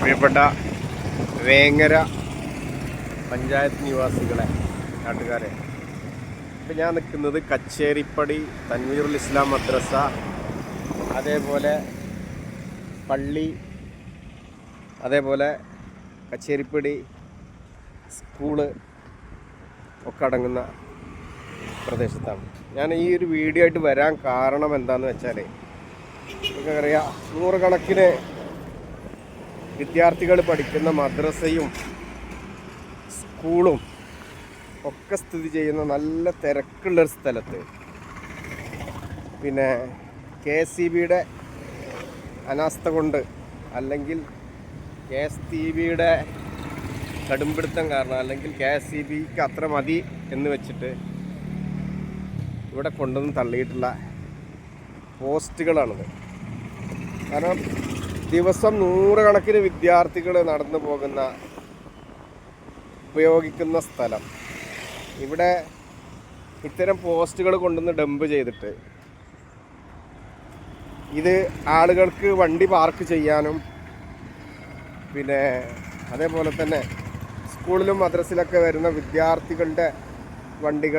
പ്രിയപ്പെട്ട വേങ്ങര പഞ്ചായത്ത് നിവാസികളെ നാട്ടുകാരെ. ഇപ്പം ഞാൻ നിൽക്കുന്നത് കച്ചേരിപ്പടി തൻവീറുൽ ഇസ്ലാം മദ്രസ അതേപോലെ പള്ളി അതേപോലെ കച്ചേരിപ്പടി സ്കൂൾ ഒക്കെ അടങ്ങുന്ന പ്രദേശത്താണ്. ഞാൻ ഈ ഒരു വീഡിയോ ആയിട്ട് വരാൻ കാരണം എന്താണെന്ന് വെച്ചാൽ നിങ്ങൾക്കറിയാം നൂറുകണക്കിന് വിദ്യാർത്ഥികൾ പഠിക്കുന്ന മദ്രസയും സ്കൂളും ഒക്കെ സ്ഥിതി ചെയ്യുന്ന നല്ല തിരക്കുള്ളൊരു സ്ഥലത്ത്. പിന്നെ കെ എസ് സി ബിയുടെ അനാസ്ഥ കൊണ്ട് അല്ലെങ്കിൽ കെ എസ് ടി ബിയുടെ കടുംപിടുത്തം കാരണം അല്ലെങ്കിൽ കെ എസ് സി ബിക്ക് അത്ര മതി എന്ന് വെച്ചിട്ട് ഇവിടെ കൊണ്ടുവന്ന് തള്ളിയിട്ടുള്ള പോസ്റ്റുകളാണിത്. കാരണം ദിവസം നൂറുകണക്കിന് വിദ്യാർത്ഥികൾ നടന്നു പോകുന്ന ഉപയോഗിക്കുന്ന സ്ഥലം. ഇവിടെ ഇത്തരം പോസ്റ്റുകൾ കൊണ്ടുവന്ന് ഡംപ് ചെയ്തിട്ട് ഇത് ആളുകൾക്ക് വണ്ടി പാർക്ക് ചെയ്യാനും പിന്നെ അതേപോലെ തന്നെ സ്കൂളിലും മദ്രസിലൊക്കെ വരുന്ന വിദ്യാർത്ഥികളുടെ വണ്ടികൾ